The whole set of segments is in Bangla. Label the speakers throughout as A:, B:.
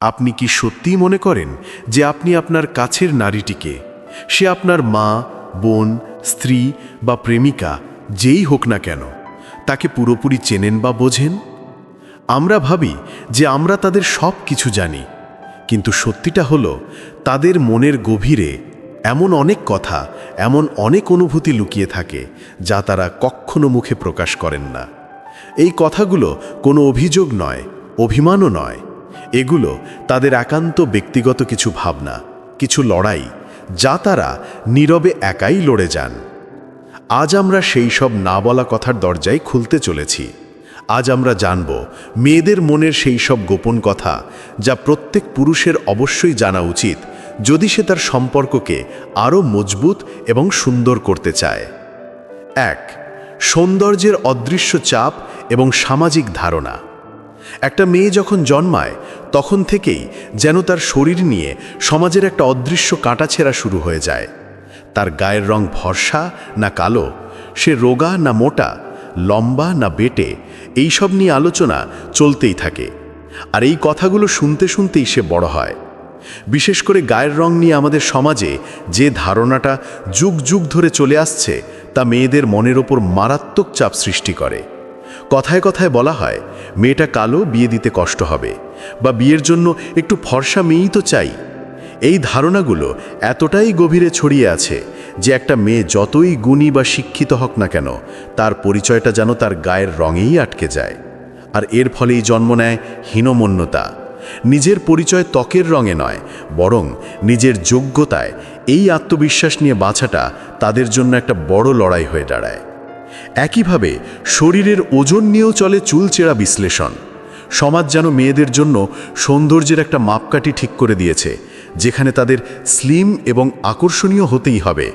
A: আপনি কি সত্যিই মনে করেন যে আপনি আপনার কাছের নারীটিকে, সে আপনার মা, বোন, স্ত্রী বা প্রেমিকা, যেই হোক না কেন, তাকে পুরোপুরি চেনেন বা বোঝেন? আমরা ভাবি যে আমরা তাদের সব কিছু জানি, কিন্তু সত্যিটা হলো তাদের মনের গভীরে এমন অনেক কথা, এমন অনেক অনুভূতি লুকিয়ে থাকে যা তারা কখনো মুখে প্রকাশ করেন না। এই কথাগুলো কোনো অভিযোগ নয়, অভিমানও নয় এগুলো তাদের একান্ত ব্যক্তিগত কিছু ভাবনা, কিছু লড়াই, যা তারা নীরবে একাই লড়ে যান। আজ আমরা সেই সব না বলা কথার দরজায় খুলতে চলেছি। আজ আমরা জানব মেয়েদের মনের সেই সব গোপন কথা যা প্রত্যেক পুরুষের অবশ্যই জানা উচিত যদি সে তার সম্পর্ককে আরও মজবুত এবং সুন্দর করতে চায়। এক, সৌন্দর্যের অদৃশ্য চাপ এবং সামাজিক ধারণা। একটা মেয়ে যখন জন্মায়, তখন থেকেই যেন তার শরীর নিয়ে সমাজের একটা অদৃশ্য কাটাছেঁড়া শুরু হয়ে যায়। তার গায়ের রং ভরসা না কালো, সে রোগা না মোটা, লম্বা না বেটে, এইসব নিয়ে আলোচনা চলতেই থাকে। আর এই কথাগুলো শুনতে শুনতেই সে বড় হয়। বিশেষ করে গায়ের রং নিয়ে আমাদের সমাজে যে ধারণাটা যুগ যুগ ধরে চলে আসছে, তা মেয়েদের মনের ওপর মারাত্মক চাপ সৃষ্টি করে। কথায় কথায় বলা হয়, মেয়েটা কালো, বিয়ে দিতে কষ্ট হবে, বা বিয়ের জন্য একটু ফর্সা মেয়েই তো চাই। এই ধারণাগুলো এতটাই গভীরে ছড়িয়ে আছে যে একটা মেয়ে যতই গুণী বা শিক্ষিত হোক না কেন, তার পরিচয়টা যেন তার গায়ের রঙেই আটকে যায়। আর এর ফলেই জন্ম নেয় হীনমন্যতা। নিজের পরিচয় ত্বকের রঙে নয়, বরং নিজের যোগ্যতায় এই আত্মবিশ্বাস নিয়ে বাঁচাটা তাদের জন্য একটা বড় লড়াই হয়ে দাঁড়ায়। একইভাবে শরীরের ওজন নিয়েও চলে চুলচেরা বিশ্লেষণ। সমাজ যেন মেয়েদের জন্য সৌন্দর্যের একটা মাপকাঠি ঠিক করে দিয়েছে, যেখানে তাদের স্লিম এবং আকর্ষণীয় হতেই হবে।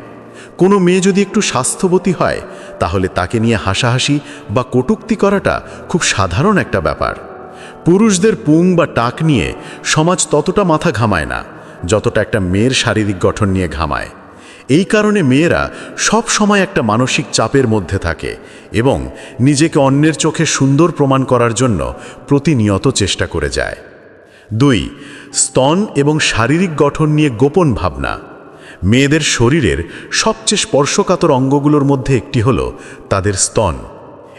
A: কোনো মেয়ে যদি একটু স্বাস্থ্যবতী হয়, তাহলে তাকে নিয়ে হাসাহাসি বা কটুক্তি করাটা খুব সাধারণ একটা ব্যাপার। পুরুষদের পুং বা টাক নিয়ে সমাজ ততটা মাথা ঘামায় না, যতটা একটা মেয়ের শারীরিক গঠন নিয়ে ঘামায়। এই কারণে মেয়েরা সব সময় একটা মানসিক চাপের মধ্যে থাকে এবং নিজেকে অন্যের চোখে সুন্দর প্রমাণ করার জন্য প্রতিনিয়ত চেষ্টা করে যায়। দুই, স্তন এবং শারীরিক গঠন নিয়ে গোপন ভাবনা। মেয়েদের শরীরের সবচেয়ে স্পর্শকাতর অঙ্গগুলোর মধ্যে একটি হল তাদের স্তন।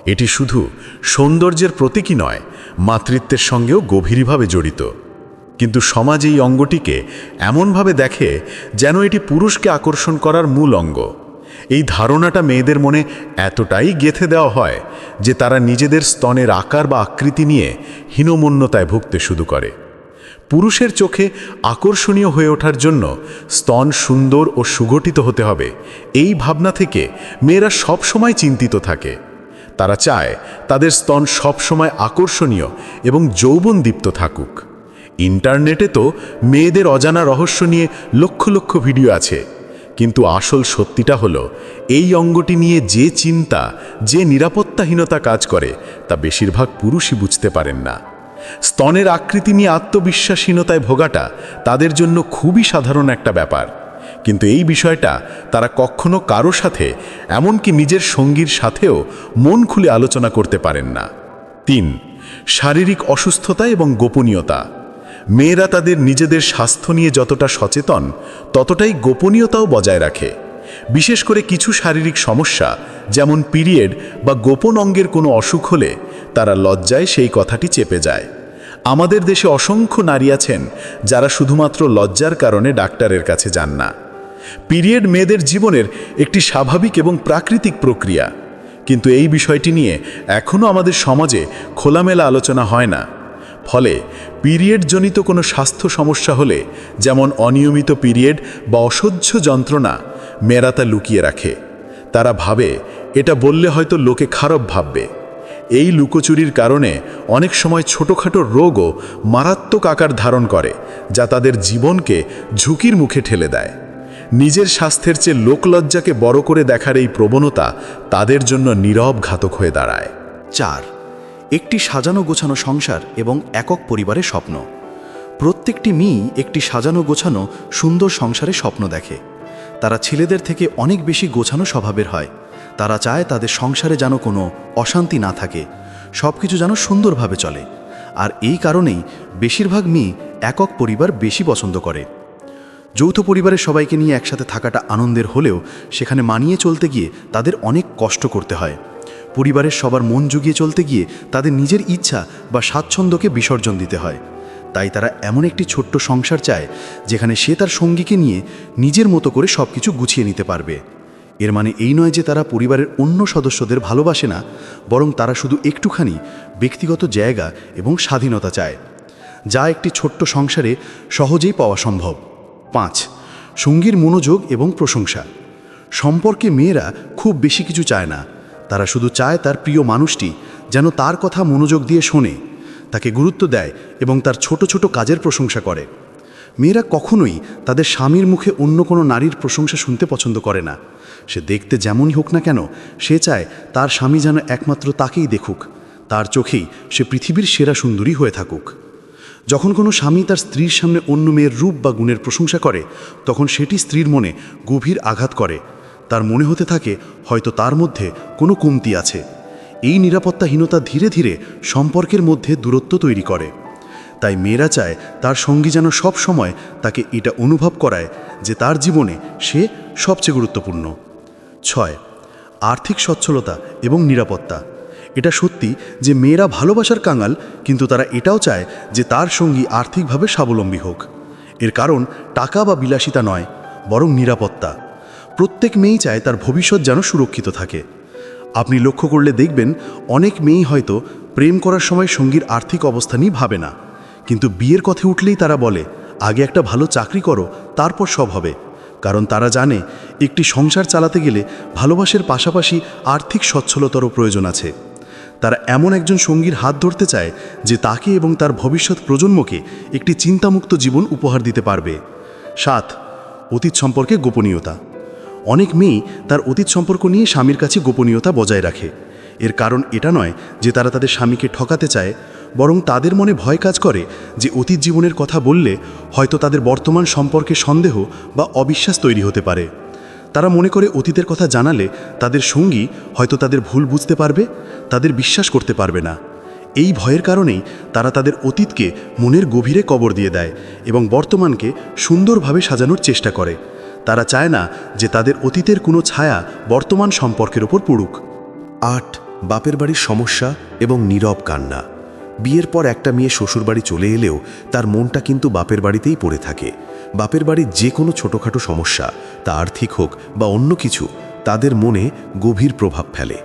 A: এটি শুধু সৌন্দর্যের প্রতীকী নয়, মাতৃত্বের সঙ্গেও গভীরভাবে জড়িত। কিন্তু সমাজ এই অঙ্গটিকে এমনভাবে দেখে যেন এটি পুরুষকে আকর্ষণ করার মূল অঙ্গ। এই ধারণাটা মেয়েদের মনে এতটাই গেথে দেওয়া হয় যে তারা নিজেদের স্তনের আকার বা আকৃতি নিয়ে হীনমন্যতায় ভুগতে শুরু করে। পুরুষের চোখে আকর্ষণীয় হয়ে ওঠার জন্য স্তন সুন্দর ও সুগঠিত হতে হবে, এই ভাবনা থেকে মেয়েরা সবসময় চিন্তিত থাকে। তারা চায় তাদের স্তন সবসময় আকর্ষণীয় এবং যৌবনদীপ্ত থাকুক। ইন্টারনেটে তো মেয়েদের অজানা রহস্য নিয়ে লক্ষ লক্ষ ভিডিও আছে। কিন্তু আসল সত্যিটা হলো, এই অঙ্গটি নিয়ে যে চিন্তা, যে নিরাপত্তাহীনতা কাজ করে, তা বেশিরভাগ পুরুষই বুঝতে পারেন না। স্তনের আকৃতি নিয়ে আত্মবিশ্বাসহীনতায় ভোগাটা তাদের জন্য খুবই সাধারণ একটা ব্যাপার। কিন্তু এই বিষয়টা তারা কখনো কারও সাথে, এমনকি নিজের সঙ্গীর সাথেও মন খুলে আলোচনা করতে পারেন না। তিন, শারীরিক অসুস্থতা এবং গোপনীয়তা। মেয়েরা তাদের নিজেদের স্বাস্থ্য নিয়ে যতটা সচেতন, ততটাই গোপনীয়তাও বজায় রাখে। বিশেষ করে কিছু শারীরিক সমস্যা, যেমন পিরিয়ড বা গোপন অঙ্গের কোনো অসুখ হলে তারা লজ্জায় সেই কথাটি চেপে যায়। আমাদের দেশে অসংখ্য নারী আছেন যারা শুধুমাত্র লজ্জার কারণে ডাক্তারের কাছে যান না। পিরিয়ড মেয়েদের জীবনের একটি স্বাভাবিক এবং প্রাকৃতিক প্রক্রিয়া। কিন্তু এই বিষয়টি নিয়ে এখনও আমাদের সমাজে খোলামেলা আলোচনা হয় না। ফলে পিরিয়ডজনিত কোনো স্বাস্থ্য সমস্যা হলে, যেমন অনিয়মিত পিরিয়ড বা অসহ্য যন্ত্রণা, মেয়েরা তা লুকিয়ে রাখে। তারা ভাবে, এটা বললে হয়তো লোকে খারাপ ভাববে। এই লুকোচুরির কারণে অনেক সময় ছোটোখাটো রোগও মারাত্মক আকার ধারণ করে, যা তাদের জীবনকে ঝুঁকির মুখে ঠেলে দেয়। নিজের স্বাস্থ্যের চেয়ে লোকলজ্জাকে বড় করে দেখার এই প্রবণতা তাদের জন্য নীরব ঘাতক হয়ে দাঁড়ায়।
B: চার একটি সাজানো গোছানো সংসার এবং একক পরিবারের স্বপ্ন। প্রত্যেকটি মেয়েই একটি সাজানো গোছানো সুন্দর সংসারে স্বপ্ন দেখে। তারা ছেলেদের থেকে অনেক বেশি গোছানো স্বভাবের হয়। তারা চায় তাদের সংসারে যেন কোনো অশান্তি না থাকে সব কিছু যেন সুন্দরভাবে চলে। আর এই কারণেই বেশিরভাগ মেয়ে একক পরিবার বেশি পছন্দ করে। যৌথ পরিবারের সবাইকে নিয়ে একসাথে থাকাটা আনন্দের হলেও সেখানে মানিয়ে চলতে গিয়ে তাদের অনেক কষ্ট করতে হয়। পরিবারের সবার মন জুগিয়ে চলতে গিয়ে তাদের নিজের ইচ্ছা বা স্বাচ্ছন্দ্যকে বিসর্জন দিতে হয়। তাই তারা এমন একটি ছোট্ট সংসার চায়, যেখানে সে তার সঙ্গীকে নিয়ে নিজের মতো করে সব কিছু গুছিয়ে নিতে পারবে। এর মানে এই নয় যে তারা পরিবারের অন্য সদস্যদের ভালোবাসে না, বরং তারা শুধু একটুখানি ব্যক্তিগত জায়গা এবং স্বাধীনতা চায়। যা একটি ছোট্ট সংসারে সহজেই পাওয়া সম্ভব। পাঁচ, সঙ্গীর মনোযোগ এবং প্রশংসা। সম্পর্কে মেয়েরা খুব বেশি কিছু চায় না। তারা শুধু চায় তার প্রিয় মানুষটি যেন তার কথা মনোযোগ দিয়ে শোনে, তাকে গুরুত্ব দেয় এবং তার ছোট ছোট কাজের প্রশংসা করে। মেয়েরা কখনোই তাদের স্বামীর মুখে অন্য কোনো নারীর প্রশংসা শুনতে পছন্দ করে না। সে দেখতে যেমনই হোক না কেন, সে চায় তার স্বামী যেন একমাত্র তাকেই দেখুক, তার চোখেই সে পৃথিবীর সেরা সুন্দরী হয়ে থাকুক। যখন কোনো স্বামী তার স্ত্রীর সামনে অন্য মেয়ের রূপ বা গুণের প্রশংসা করে, তখন সেটি স্ত্রীর মনে গভীর আঘাত করে তার মনে হতে থাকে, হয়তো তার মধ্যে কোনো কমতি আছে। এই নিরাপত্তাহীনতা ধীরে ধীরে সম্পর্কের মধ্যে দূরত্ব তৈরি করে। তাই মেয়েরা চায় তার সঙ্গী যেন সব সময় তাকে এটা অনুভব করায় যে তার জীবনে সে সবচেয়ে গুরুত্বপূর্ণ। ছয়, আর্থিক সচ্ছলতা এবং নিরাপত্তা। এটা সত্যি যে মেয়েরা ভালোবাসার কাঙাল, কিন্তু তারা এটাও চায় যে তার সঙ্গী আর্থিকভাবে স্বাবলম্বী হোক। এর কারণ টাকা বা বিলাসিতা নয়, বরং নিরাপত্তা। প্রত্যেক মেয়েই চায় তার ভবিষ্যৎ যেন সুরক্ষিত থাকে। আপনি লক্ষ্য করলে দেখবেন, অনেক মেয়েই হয়তো প্রেম করার সময় সঙ্গীর আর্থিক অবস্থা নিয়ে ভাবে না। কিন্তু বিয়ের কথা উঠলেই তারা বলে, আগে একটা ভালো চাকরি করো, তারপর সব হবে। কারণ তারা জানে, একটি সংসার চালাতে গেলে ভালোবাসার পাশাপাশি আর্থিক সচ্ছলতারও প্রয়োজন আছে। তারা এমন একজন সঙ্গীর হাত ধরতে চায়, যে তাকে এবং তার ভবিষ্যৎ প্রজন্মকে একটি চিন্তামুক্ত জীবন উপহার দিতে পারবে। সাত, অতীত সম্পর্কে গোপনীয়তা। অনেক মেয়ে তার অতীত সম্পর্ক নিয়ে স্বামীর কাছে গোপনীয়তা বজায় রাখে। এর কারণ এটা নয় যে তারা তাদের স্বামীকে ঠকাতে চায়, বরং তাদের মনে ভয় কাজ করে যে অতীত জীবনের কথা বললে হয়তো তাদের বর্তমান সম্পর্কে সন্দেহ বা অবিশ্বাস তৈরি হতে পারে। তারা মনে করে অতীতের কথা জানালে তাদের সঙ্গী হয়তো তাদের ভুল বুঝতে পারবে, তাদের বিশ্বাস করতে পারবে না। এই ভয়ের কারণেই তারা তাদের অতীতকে মনের গভীরে কবর দিয়ে দেয় এবং বর্তমানকে সুন্দরভাবে সাজানোর চেষ্টা করে। তারা চায় না যে তাদের অতীতের কোনো ছায়া বর্তমান সম্পর্কের ওপর পড়ুক।
A: আট, বাপের বাড়ির সমস্যা এবং নীরব কান্না। বিয়ের পর একটা মেয়ে শ্বশুরবাড়ি চলে এলেও তার মনটা কিন্তু বাপের বাড়িতেই পড়ে থাকে। বাপের বাড়ির যে কোনো ছোটোখাটো সমস্যা, তা আর্থিক হোক বা অন্য কিছু, তাদের মনে গভীর প্রভাব ফেলে।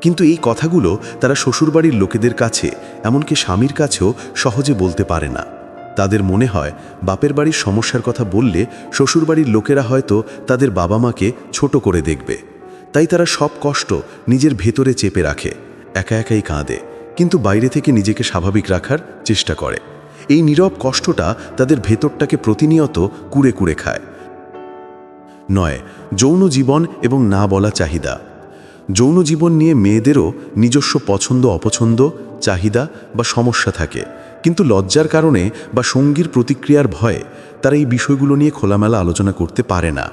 A: কিন্তু এই কথাগুলো তারা শ্বশুরবাড়ির লোকেদের কাছে, এমনকি স্বামীর কাছেও সহজে বলতে পারে না। তাদের মনে হয় বাপের বাড়ির সমস্যার কথা বললে শ্বশুরবাড়ির লোকেরা হয়তো তাদের বাবা মাকে ছোট করে দেখবে। তাই তারা সব কষ্ট নিজের ভেতরে চেপে রাখে, একা একাই কাঁদে, কিন্তু বাইরে থেকে নিজেকে স্বাভাবিক রাখার চেষ্টা করে। এই নীরব কষ্টটা তাদের ভেতরটাকে প্রতিনিয়ত কুড়ে কুড়ে খায়। নয়, যৌন জীবন এবং না বলা চাহিদা। যৌন জীবন নিয়ে মেয়েদেরও নিজস্ব পছন্দ অপছন্দ চাহিদা বা সমস্যা থাকে। কিন্তু লজ্জার কারণে বা সঙ্গীর প্রতিক্রিয়ার ভয়ে তারা এই বিষয়গুলো নিয়ে খোলামেলা আলোচনা করতে পারে না।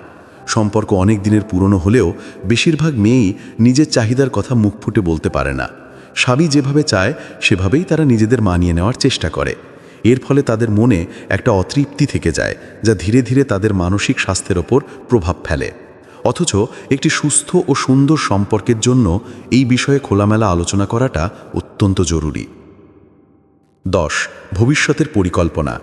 A: সম্পর্ক অনেক দিনের পুরনো হলেও বেশিরভাগ মেয়েই নিজের চাহিদার কথা মুখ ফুটে বলতে পারে না। স্বামী যেভাবে চায়, সেভাবেই তারা নিজেদের মানিয়ে নেওয়ার চেষ্টা করে। এর ফলে তাদের মনে একটা অতৃপ্তি থেকে যায়, যা ধীরে ধীরে তাদের মানসিক স্বাস্থ্যের ওপর প্রভাব ফেলে। অথচ একটি সুস্থ ও সুন্দর সম্পর্কের জন্য এই বিষয়ে খোলামেলা আলোচনা করাটা অত্যন্ত জরুরি। দশ, ভবিষ্যতের পরিকল্পনা।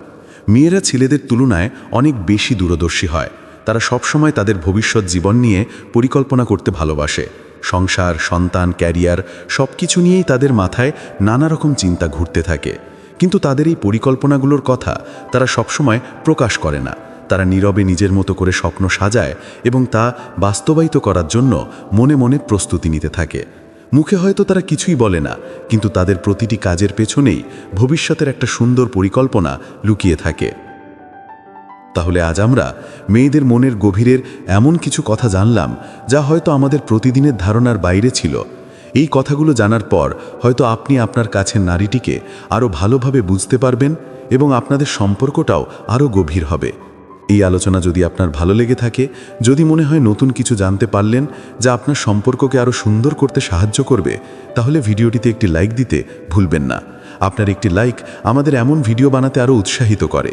A: মেয়েরা ছেলেদের তুলনায় অনেক বেশি দূরদর্শী হয়। তারা সবসময় তাদের ভবিষ্যৎ জীবন নিয়ে পরিকল্পনা করতে ভালোবাসে। সংসার, সন্তান, ক্যারিয়ার সব কিছু নিয়েই তাদের মাথায় নানা রকম চিন্তা ঘুরতে থাকে। কিন্তু তাদের এই পরিকল্পনাগুলোর কথা তারা সবসময় প্রকাশ করে না। তারা নীরবে নিজের মতো করে স্বপ্ন সাজায় এবং তা বাস্তবায়িত করার জন্য মনে মনে প্রস্তুতি নিতে থাকে। মুখে হয়তো তারা কিছুই বলে না, কিন্তু তাদের প্রতিটি কাজের পেছনেই ভবিষ্যতের একটা সুন্দর পরিকল্পনা লুকিয়ে থাকে। তাহলে আজ আমরা মেয়েদের মনের গভীরের এমন কিছু কথা জানলাম, যা হয়তো আমাদের প্রতিদিনের ধারণার বাইরে ছিল। এই কথাগুলো জানার পর হয়তো আপনি আপনার কাছের নারীটিকে আরও ভালোভাবে বুঝতে পারবেন এবং আপনাদের সম্পর্কটাও আরও গভীর হবে। এই আলোচনা যদি আপনার ভালো লেগে থাকে, যদি মনে হয় নতুন কিছু জানতে পারলেন যা আপনার সম্পর্ককে আরও সুন্দর করতে সাহায্য করবে, তাহলে ভিডিওটিতে একটি লাইক দিতে ভুলবেন না।
C: আপনার একটি লাইক আমাদের এমন ভিডিও বানাতে আরও উৎসাহিত করে।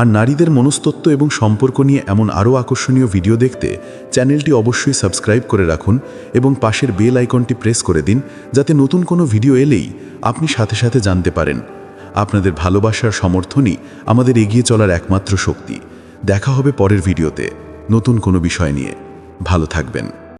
C: আর নারীদের মনস্তত্ত্ব এবং সম্পর্ক নিয়ে এমন আরও আকর্ষণীয় ভিডিও দেখতে চ্যানেলটি অবশ্যই সাবস্ক্রাইব করে রাখুন এবং পাশের বেল আইকনটি প্রেস করে দিন যাতে নতুন কোনো ভিডিও এলেই আপনি সাথে সাথে জানতে পারেন। আপনাদের ভালোবাসার সমর্থনই আমাদের এগিয়ে চলার একমাত্র শক্তি। দেখা হবে পরের ভিডিওতে। নতুন কোনো বিষয় নিয়ে। ভালো থাকবেন।